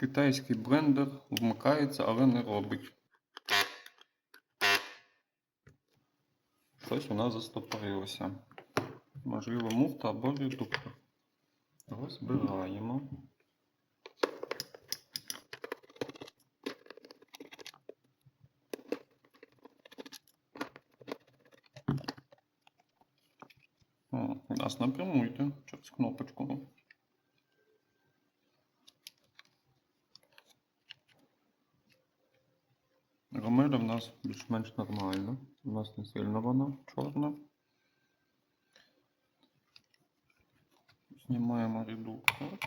Китайський блендер вмикається, але не робить. Щось у нас застопорилося. Можливо, муфта або редуктор. Розбираємо. О, нас напряму йде через кнопочку. Ромеля в нас більш-менш нормально. У нас не сильно вона чорна. Знімаємо редуктор.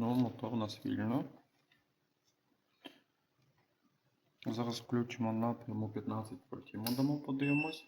Ну, мотор у нас вільно. Зараз включимо напряму 15 вольтів. Дамо подивимось.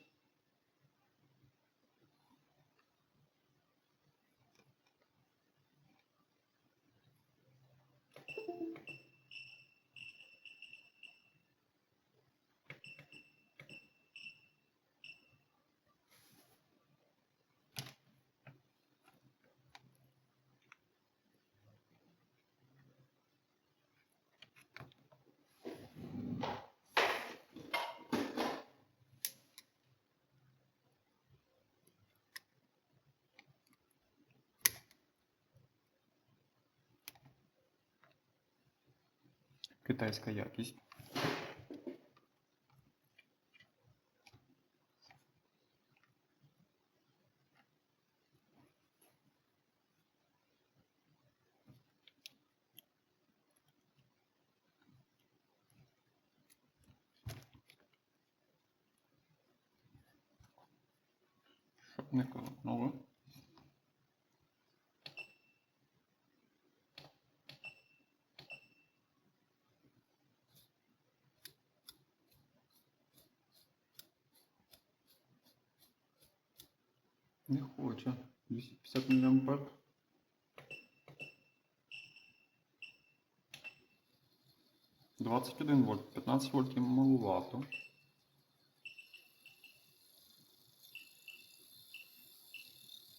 Китайська якість. Щоб не. Не хоче. 250 мА. Двадцять один вольт, 15 вольтів малувато.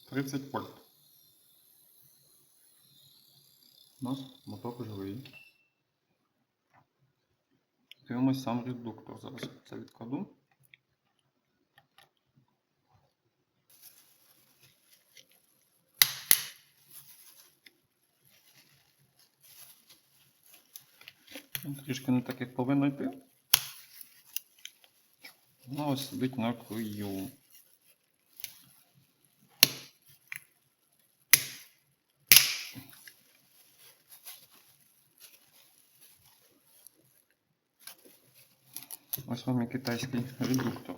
Тридцять вольт. У нас мотор живий. Дивимось сам редуктор. Зараз це відкладу. Трішки не так, як повинно йти. Вона ось сидить на краю. Ось вам і китайський редуктор.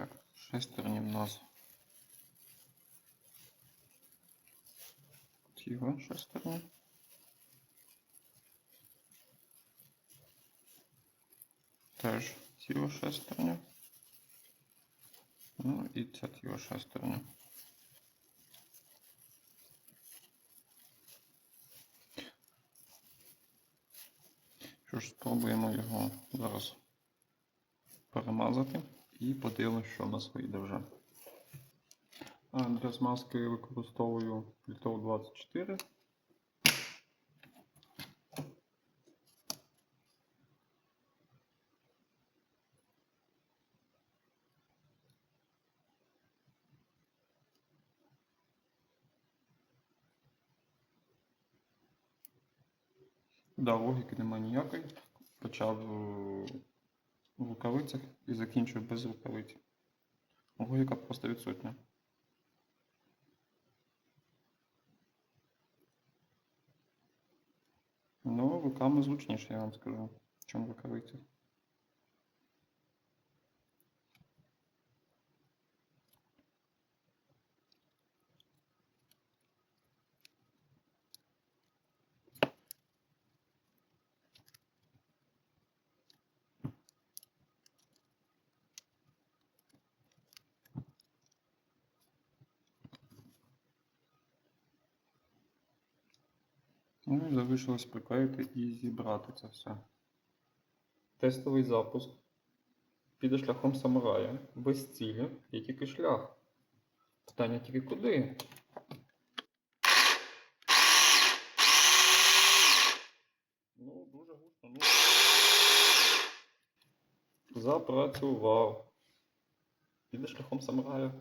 Так, шестерні в нас. Тіло шестерні. Теж тіло шестерня. Ну і ця тіло шестерня. Що ж, спробуємо його зараз перемазати і подивимось, що у нас вийде вже. Для змазки використовую літов 24. Да, логіки немає ніякої. Почав в рукавицях і закінчую без рукавиць. Логіка просто відсутня. Ну, руками зручніше, я вам скажу, чим в рукавицях. Ну і залишилось приклеїти і зібрати це все. Тестовий запуск. Піде шляхом самурая. Без цілі є тільки шлях. Питання тільки куди? Ну, дуже гучно. Ну. Запрацював. Піде шляхом самурая.